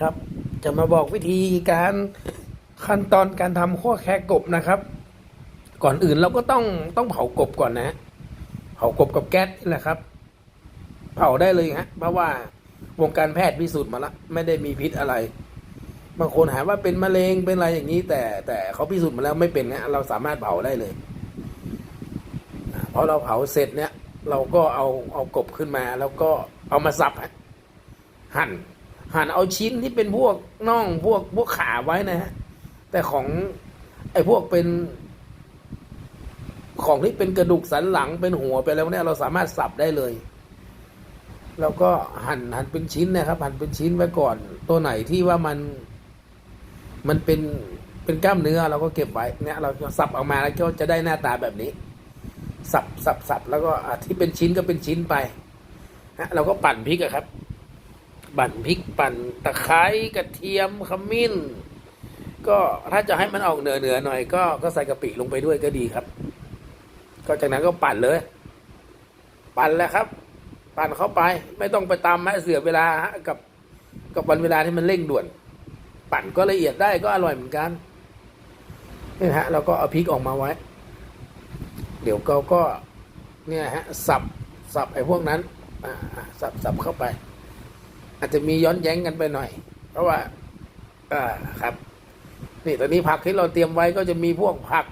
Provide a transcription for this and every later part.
ครับ จะมาบอกวิธีการขั้นตอนการทำข้อแค่กบนะครับ ก่อนอื่นเราก็ต้องต้องเผากบก่อนนะ เผากบกับแก๊สนี่แหละครับ เผาได้เลยฮะเพราะว่าวงการแพทย์พิสูจน์มาแล้วไม่ได้มีพิษอะไร บางคนหาว่าเป็นมะเร็งเป็นอะไรอย่างนี้ แต่แต่เขาพิสูจน์มาแล้วไม่เป็นนะเราสามารถเผาได้เลยพอเราเผาเสร็จเนี่ย เราก็เอาเอากบขึ้นมา แล้วก็เอามาสับหั่น หั่นเอาชิ้นที่เป็นพวกน่องพวกพวกขาไว้นะฮะแต่ของไอ้พวกเป็น ของที่เป็นกระดูกสันหลังเป็นหัวไปแล้วเนี่ยเราสามารถสับได้เลยแล้วก็หั่นหั่นเป็นชิ้นนะครับ หั่นเป็นชิ้นไว้ก่อน ตัวไหนที่ว่ามัน มันเป็นเป็นกล้ามเนื้อเราก็เก็บไว้เนี่ย เราสับออกมาแล้วก็จะได้หน้าตาแบบนี้ สับสับสับแล้วก็ที่เป็นชิ้นก็เป็นชิ้นไปฮะเราก็ปั่นพริกอะครับ ปั่นพริกปั่นตะไคร้กระเทียมขมิ้น ก็ถ้าจะให้มันออกเหนือเหนือหน่อยก็ก็ใส่กะปิลงไปด้วยก็ดีครับ ก็จากนั้นก็ปั่นเลย ปั่นแล้วครับ ปั่นเข้าไป ไม่ต้องไปตามแม่เสือเวลาฮะกับกับวันเวลาที่มันเร่งด่วน ปั่นก็ละเอียดได้ก็อร่อยเหมือนกันนี่ฮะเราก็เอาพริกออกมาไว้ เดี๋ยวเราก็เนี่ยฮะสับสับไอ้พวกนั้นสับสับเข้าไป อาจจะมีย้อนแย้งกันไปหน่อย เพราะว่าอ่าครับ นี่ตอนนี้ผักที่เราเตรียมไว้ก็จะมีพวกผัก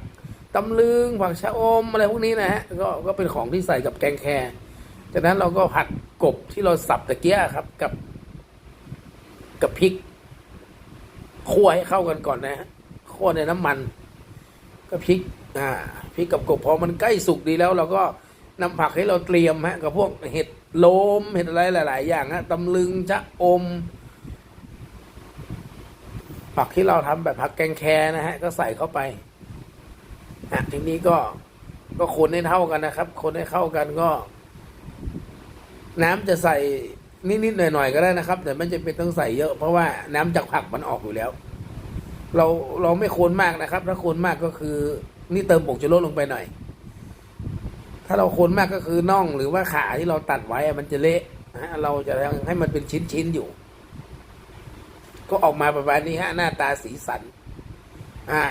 ตำลึงผักชะอมอะไรพวกนี้นะฮะก็ก็เป็นของที่ใส่กับแกงแครจากนั้นเราก็ผัดกบที่เราสับตะเกียครับกับ กับพริกคั่วให้เข้ากันก่อนนะฮะคั่วในน้ำมัน ก็พริก อ่าพริกกับกบพอมันใกล้สุกดีแล้วเราก็ นำผักให้เราเตรียมฮะกับพวกเห็ดโลมเห็ดอะไรหลาย ๆ อย่างฮะตำลึงชะอม ผักที่เราทำแบบผักแกงแคนะฮะ ก็ใส่เข้าไปอะทีนี้ก็ก็คนให้เท่ากันนะครับ คนให้เข้ากันก็ น้ำจะใส่นิด ๆ หน่อย ๆ ก็ได้นะครับ แต่ไม่จำเป็นต้องใส่เยอะ เพราะว่าน้ำจากผักมันออกอยู่แล้ว เราเราไม่คนมากนะครับ ถ้าคนมากก็คือ นี่เติมผงชูรสลงไปหน่อย ถ้าเราคนมากก็คือน่องหรือว่าขาที่เราตัดไว้มันจะเละนะฮะเราจะให้มันเป็นชิ้นๆอยู่ ก็ออกมาประมาณนี้ฮะ หน้าตาสีสัน อ่า